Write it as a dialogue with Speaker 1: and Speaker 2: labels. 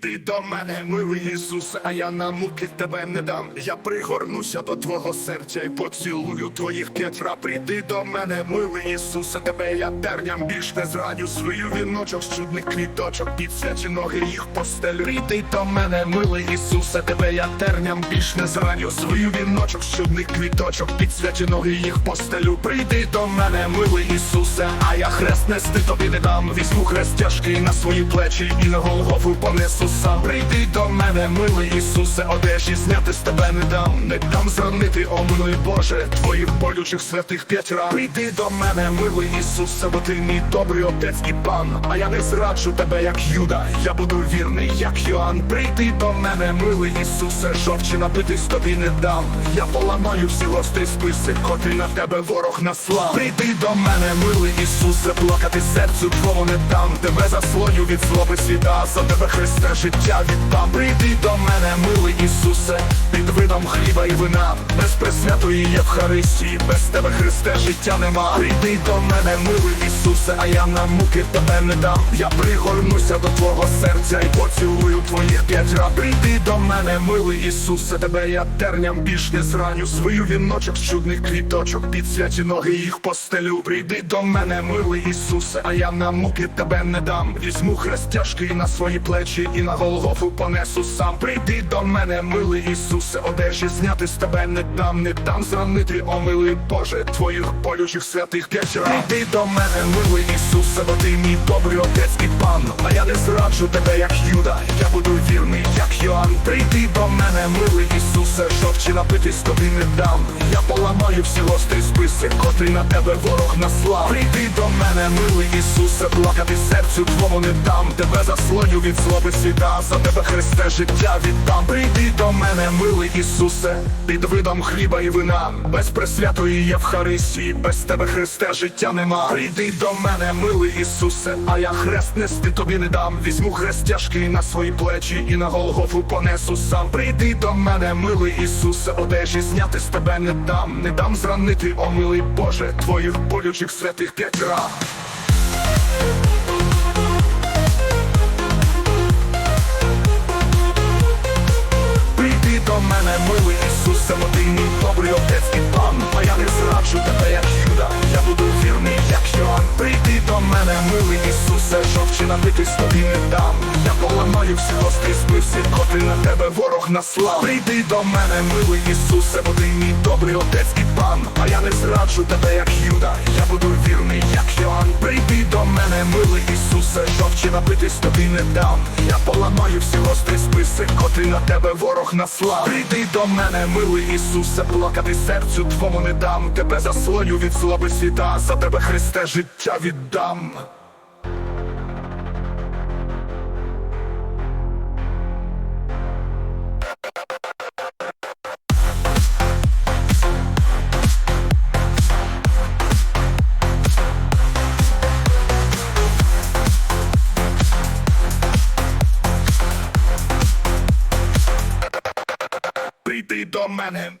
Speaker 1: Прийди до мене, милий Ісусе, а я на муки тебе не дам. Я пригорнуся до твого серця і поцілую твоїх п'ятра. Прийди до мене, милий Ісусе, тебе я терням більш не зраню. Свою віночок з чудних квіточок, підсвячі ноги їх постелю. Прийди до мене, милий Ісусе, тебе я терням більш не зраню. Свою віночок з чудних квіточок, підсвячі ноги їх постелю. Прийди до мене, милий Ісусе, а я хрест нести тобі не дам. Візьму хрест тяжкий на свої плечі і на Голгофу понесу сам. Прийди до мене, милий Ісусе, одежі зняти з тебе не дам. Не дам зранити, о милий Боже, твоїх болючих святих п'ять ран. Прийди до мене, милий Ісусе, бо ти мій добрий отець і пан. А я не зраджу тебе, як Юда. Я буду вірний, як Йоанн. Прийди до мене, милий Ісусе, жовчі напитись тобі не дам. Я поламаю всі гости списи, котрі на тебе ворог наслав. Прийди до мене, милий Ісусе, плакати серцю твого не дам. Тебе заслоню від злоби світа, за тебе Христе життя віддам. Прийди до мене, милий Ісусе, під видом хліба і вина, без пресвятої Євхаристії, без тебе Христе життя нема. Прийди до мене, милий Ісусе, а я на муки тебе не дам. Я пригорнуся до твого серця і поцілую твоїх п'ять раб. Прийди до мене, милий Ісусе, тебе я терням більш не зраню. Свою віночок з чудних квіточок, під святі ноги їх постелю. Прийди до мене, милий Ісусе, а я на муки тебе не дам. Візьму хрест тяжкий на свої плечі і на Голгофу понесу сам. Прийди до мене, милий Ісусе, одежі зняти з тебе не дам, не дам зранити, о милий Боже, твоїх болючих святих п'ять. Прийди до мене, милий Ісусе, бо ти мій добрий отець і пан. А я не зраджу тебе, як Юда, я буду вірний, як Йоанн. Прийди до мене, милий Ісусе, жовчі напитись тобі не дам. Я поламаю всі гострі списи, котрі на тебе ворог наслав. Прийди до мене, милий Ісусе, плакати серцю твому не дам. Тебе заслоню від злоби світа, за тебе Христе життя віддам. Прийди до мене, милий Ісусе, під видом хліба і вина, без пресвятої Євхаристії, без тебе Христе життя нема. Прийди до мене, милий Ісусе, а я хрест нести тобі не дам. Візьму хрест тяжкий на свої плечі і на Голгофу понесу сам. Прийди до мене, милий Ісусе, одежі зняти з тебе не дам. Не дам зранити, о милий Боже, твоїх болючих святих п'ять ран. Ісусе, жовчі напитись тобі не дам. Я поламаю всі гострі списи, котрі на тебе ворог наслав. Прийди до мене, милий Ісусе, бо ти мій добрий отець і пан. А я не зраджу тебе, як Юда, я буду вірний, як Йоанн. Прийди до мене, милий Ісусе, жовчі напитись тобі не дам. Я поламаю всі гострі списи, котрі на тебе ворог наслав. Прийди до мене, милий Ісусе, плакати серцю твому не дам. Тебе заслоню від злоби світа, за тебе Христе життя віддам. Прийди до мене.